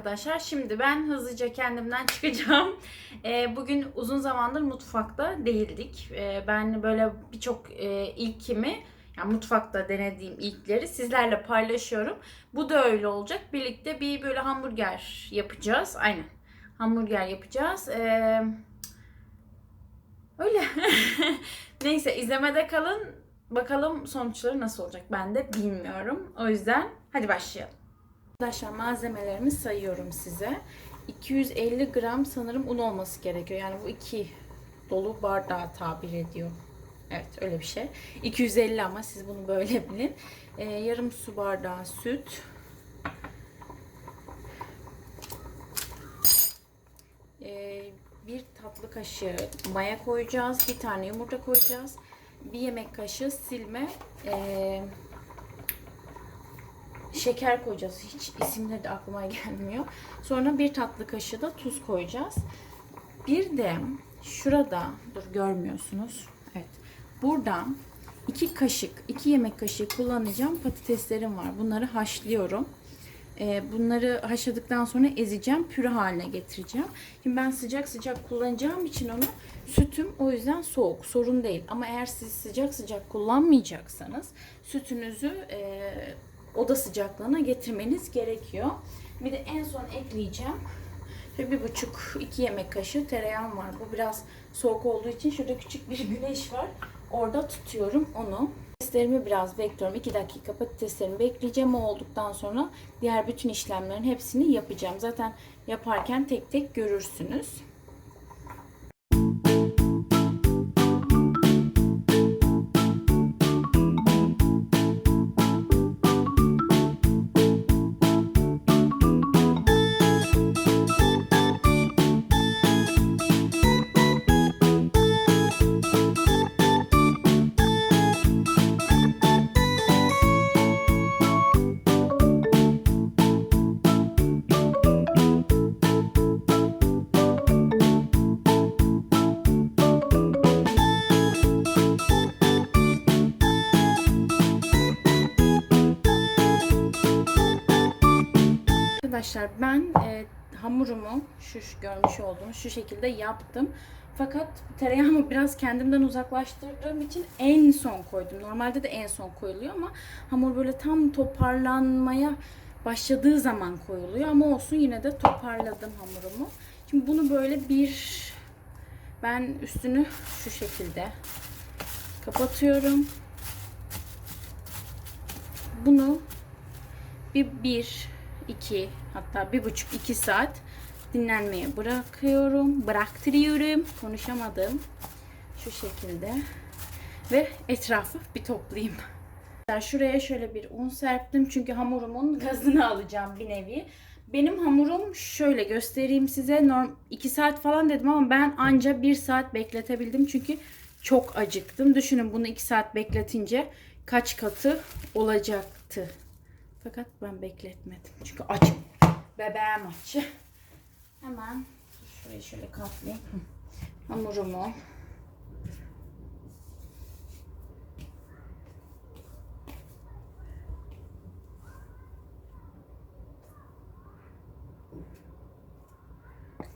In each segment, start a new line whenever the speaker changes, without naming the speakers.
arkadaşlar. Şimdi ben hızlıca kendimden çıkacağım. Ee, bugün uzun zamandır mutfakta değildik. Ee, ben böyle birçok e, ilkimi, yani mutfakta denediğim ilkleri sizlerle paylaşıyorum. Bu da öyle olacak. Birlikte bir böyle hamburger yapacağız. Aynen. Hamburger yapacağız. Ee, öyle. Neyse izlemede kalın. Bakalım sonuçları nasıl olacak ben de bilmiyorum. O yüzden hadi başlayalım. Arkadaşlar malzemelerimi sayıyorum size. 250 gram sanırım un olması gerekiyor. Yani bu iki dolu bardağı tabir ediyor. Evet öyle bir şey. 250 ama siz bunu böyle bilin. Ee, yarım su bardağı süt. Ee, bir tatlı kaşığı maya koyacağız. Bir tane yumurta koyacağız. Bir yemek kaşığı silme ee, şeker koyacağız. Hiç isimleri de aklıma gelmiyor. Sonra bir tatlı kaşığı da tuz koyacağız. Bir de şurada dur görmüyorsunuz. Evet. Burada iki kaşık, iki yemek kaşığı kullanacağım patateslerim var. Bunları haşlıyorum. Ee, bunları haşladıktan sonra ezeceğim, püre haline getireceğim. Şimdi ben sıcak sıcak kullanacağım için onu sütüm o yüzden soğuk, sorun değil. Ama eğer siz sıcak sıcak kullanmayacaksanız sütünüzü e, oda sıcaklığına getirmeniz gerekiyor. Bir de en son ekleyeceğim. Şöyle bir buçuk iki yemek kaşığı tereyağım var. Bu biraz soğuk olduğu için şurada küçük bir güneş var. Orada tutuyorum onu. Patateslerimi biraz bekliyorum. 2 dakika patateslerimi bekleyeceğim. O olduktan sonra diğer bütün işlemlerin hepsini yapacağım. Zaten yaparken tek tek görürsünüz. Arkadaşlar ben e, hamurumu şu, görmüş olduğunuz şu şekilde yaptım. Fakat tereyağımı biraz kendimden uzaklaştırdığım için en son koydum. Normalde de en son koyuluyor ama hamur böyle tam toparlanmaya başladığı zaman koyuluyor. Ama olsun yine de toparladım hamurumu. Şimdi bunu böyle bir ben üstünü şu şekilde kapatıyorum. Bunu bir, bir 2 hatta bir buçuk iki saat dinlenmeye bırakıyorum. Bıraktırıyorum. Konuşamadım. Şu şekilde. Ve etrafı bir toplayayım. Şuraya şöyle bir un serptim. Çünkü hamurumun gazını alacağım bir nevi. Benim hamurum şöyle göstereyim size. Norm 2 saat falan dedim ama ben anca 1 saat bekletebildim. Çünkü çok acıktım. Düşünün bunu 2 saat bekletince kaç katı olacaktı. Fakat ben bekletmedim. Çünkü açım. Bebeğim aç. Hemen şurayı şöyle katlayayım. Hamurumu.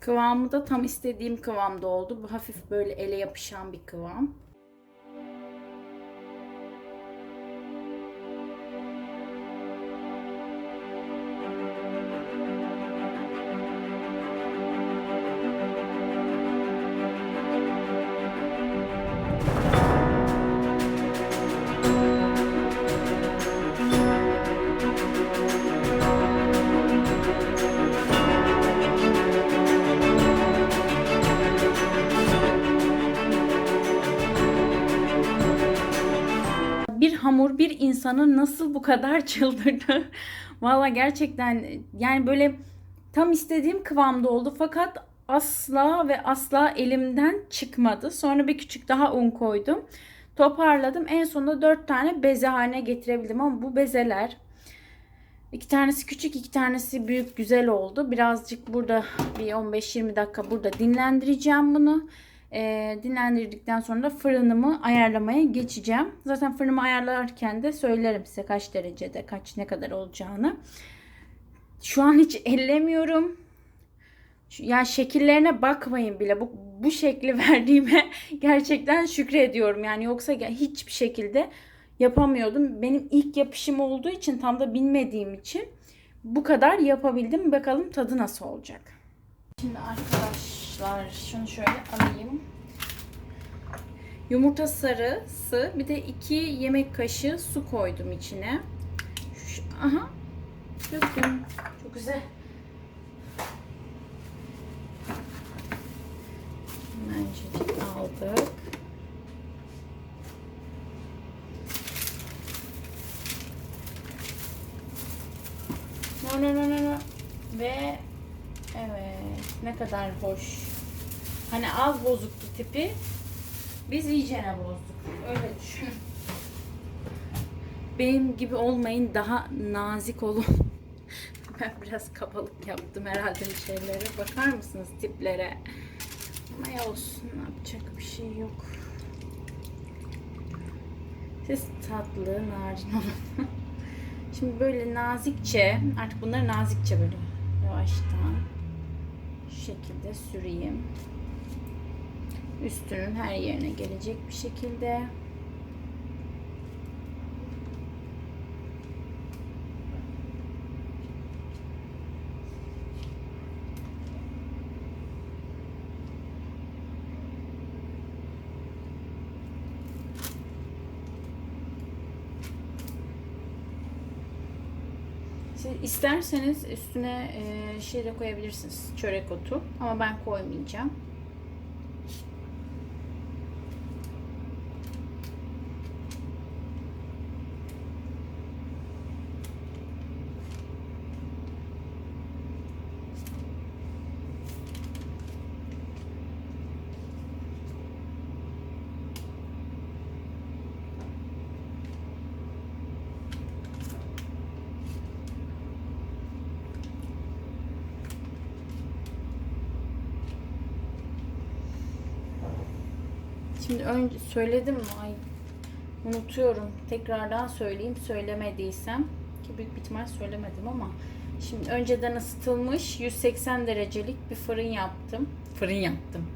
Kıvamı da tam istediğim kıvamda oldu. Bu hafif böyle ele yapışan bir kıvam. Hamur bir insanı nasıl bu kadar çıldırdı? Valla gerçekten yani böyle tam istediğim kıvamda oldu fakat asla ve asla elimden çıkmadı. Sonra bir küçük daha un koydum. Toparladım. En sonunda 4 tane beze haline getirebildim ama bu bezeler iki tanesi küçük, iki tanesi büyük güzel oldu. Birazcık burada bir 15-20 dakika burada dinlendireceğim bunu. E, dinlendirdikten sonra fırınımı ayarlamaya geçeceğim. Zaten fırınımı ayarlarken de söylerim size kaç derecede, kaç ne kadar olacağını. Şu an hiç ellemiyorum. Şu- Yani şekillerine bakmayın bile. Bu, bu şekli verdiğime gerçekten şükrediyorum. Yani yoksa hiçbir şekilde yapamıyordum. Benim ilk yapışım olduğu için tam da bilmediğim için bu kadar yapabildim. Bakalım tadı nasıl olacak. Şimdi arkadaşlar şunu şöyle alayım. Yumurta sarısı bir de 2 yemek kaşığı su koydum içine. Şu, aha. Çok güzel. Hemencik aldık. No no no no no. Ve evet ne kadar hoş. Hani az bozuktu tipi. Biz iyicene bozduk. Öyle düşün. Benim gibi olmayın daha nazik olun. Ben biraz kabalık yaptım herhalde bir şeylere. Bakar mısınız tiplere? Ama ya olsun yapacak bir şey yok. Siz tatlı, narin olun. Şimdi böyle nazikçe, artık bunları nazikçe böyle yavaştan şekilde süreyim. Üstünün her yerine gelecek bir şekilde. Siz isterseniz üstüne e, şey de koyabilirsiniz. Çörek otu. Ama ben koymayacağım. Şimdi önce söyledim mi? Ay unutuyorum. Tekrardan söyleyeyim söylemediysem ki büyük bir ihtimal söylemedim ama şimdi önceden ısıtılmış 180 derecelik bir fırın yaptım. Fırın yaptım.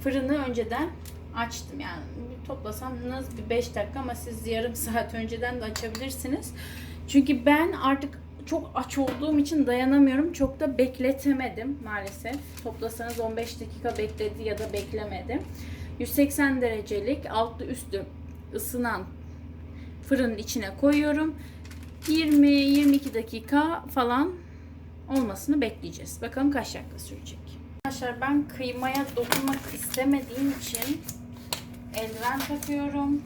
Fırını önceden açtım yani toplasanız bir 5 dakika ama siz yarım saat önceden de açabilirsiniz. Çünkü ben artık çok aç olduğum için dayanamıyorum. Çok da bekletemedim maalesef. Toplasanız 15 dakika bekledi ya da beklemedim. 180 derecelik altlı üstü ısınan fırının içine koyuyorum. 20-22 dakika falan olmasını bekleyeceğiz. Bakalım kaç dakika sürecek. Arkadaşlar ben kıymaya dokunmak istemediğim için eldiven takıyorum.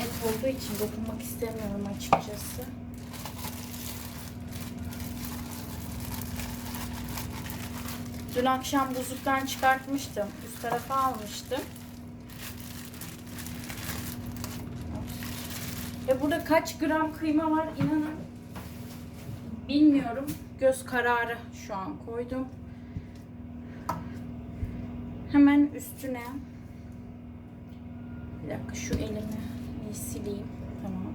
Et olduğu için dokunmak istemiyorum açıkçası. Dün akşam buzluktan çıkartmıştım. Üst tarafa almıştım. Ve burada kaç gram kıyma var inanın bilmiyorum. Göz kararı şu an koydum. Hemen üstüne bir dakika şu elimi bir sileyim. Tamam.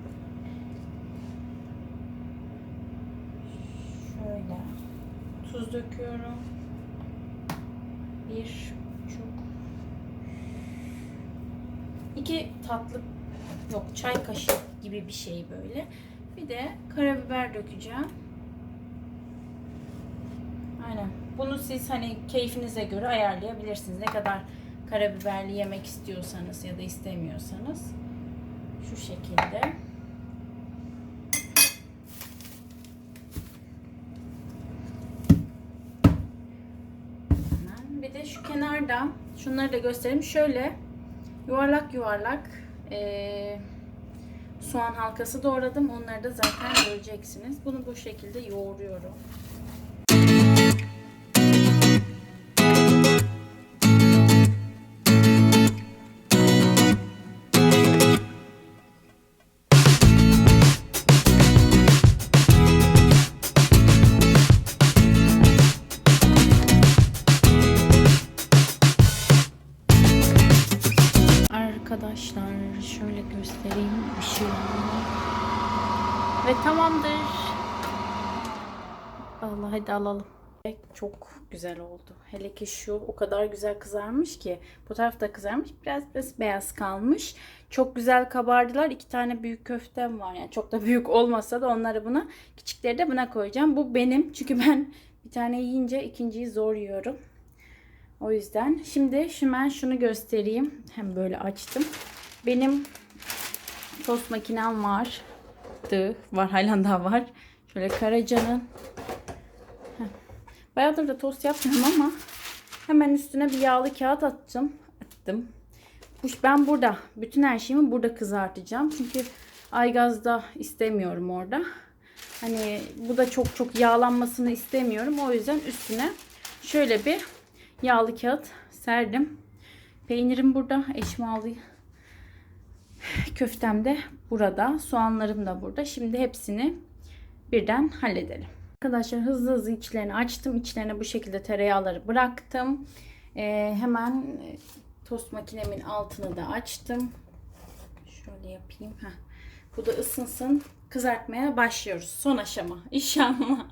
Şöyle tuz döküyorum. Bir buçuk iki tatlı yok çay kaşığı gibi bir şey böyle. Bir de karabiber dökeceğim. Aynen. Bunu siz hani keyfinize göre ayarlayabilirsiniz. Ne kadar karabiberli yemek istiyorsanız ya da istemiyorsanız şu şekilde. Hemen. Bir de şu kenarda şunları da göstereyim. Şöyle yuvarlak yuvarlak eee, soğan halkası doğradım. Onları da zaten göreceksiniz. Bunu bu şekilde yoğuruyorum. Ve tamamdır. Allah hadi alalım. Çok güzel oldu. Hele ki şu o kadar güzel kızarmış ki. Bu taraf da kızarmış. Biraz biraz beyaz kalmış. Çok güzel kabardılar. İki tane büyük köftem var. Yani çok da büyük olmasa da onları buna küçükleri de buna koyacağım. Bu benim. Çünkü ben bir tane yiyince ikinciyi zor yiyorum. O yüzden. Şimdi hemen şunu göstereyim. Hem böyle açtım. Benim tost makinem vardı. Var halen daha var. Şöyle Karaca'nın Bayağıdır da tost yapmıyorum ama hemen üstüne bir yağlı kağıt attım. Attım. Ben burada bütün her şeyimi burada kızartacağım. Çünkü aygazda istemiyorum orada. Hani bu da çok çok yağlanmasını istemiyorum. O yüzden üstüne şöyle bir yağlı kağıt serdim. Peynirim burada. Eşmalı köftem de burada. Soğanlarım da burada. Şimdi hepsini birden halledelim. Arkadaşlar hızlı hızlı içlerini açtım. İçlerine bu şekilde tereyağları bıraktım. Ee, hemen e, tost makinemin altını da açtım. Şöyle yapayım. Heh. Bu da ısınsın. Kızartmaya başlıyoruz. Son aşama inşallah.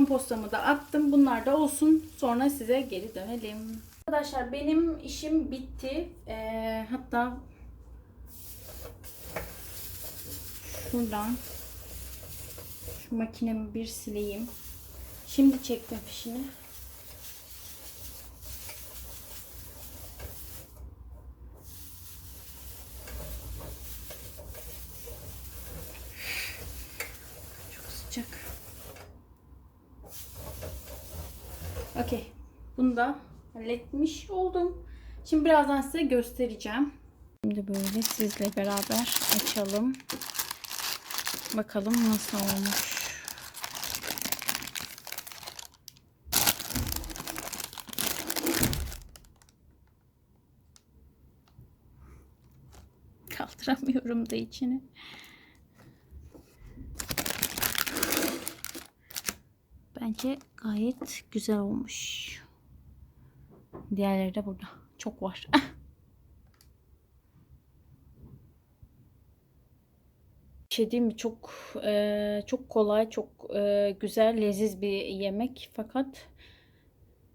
Arkadaşlar son postamı da attım. Bunlar da olsun. Sonra size geri dönelim. Arkadaşlar benim işim bitti. Ee, hatta şuradan şu makinemi bir sileyim. Şimdi çektim fişini. Çok sıcak. Okey. Bunu da halletmiş oldum. Şimdi birazdan size göstereceğim. Şimdi böyle sizle beraber açalım. Bakalım nasıl olmuş. Kaldıramıyorum da içini. Bence gayet güzel olmuş. Diğerleri de burada. Çok var. Bir şey diyeyim mi? Çok e, çok kolay, çok e, güzel, leziz bir yemek. Fakat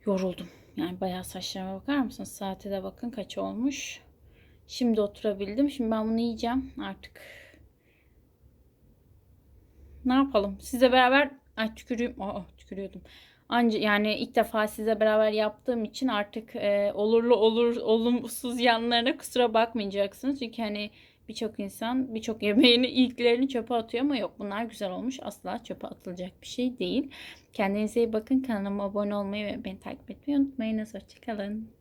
yoruldum. Yani bayağı saçlarıma bakar mısınız? Saate de bakın kaç olmuş. Şimdi oturabildim. Şimdi ben bunu yiyeceğim artık. Ne yapalım? Sizle beraber ay tükürüyorum. Aa, tükürüyordum. Anca yani ilk defa size beraber yaptığım için artık e, olurlu olur olumsuz yanlarına kusura bakmayacaksınız. Çünkü hani birçok insan birçok yemeğini ilklerini çöpe atıyor ama yok bunlar güzel olmuş. Asla çöpe atılacak bir şey değil. Kendinize iyi bakın. Kanalıma abone olmayı ve beni takip etmeyi unutmayınız. Hoşçakalın.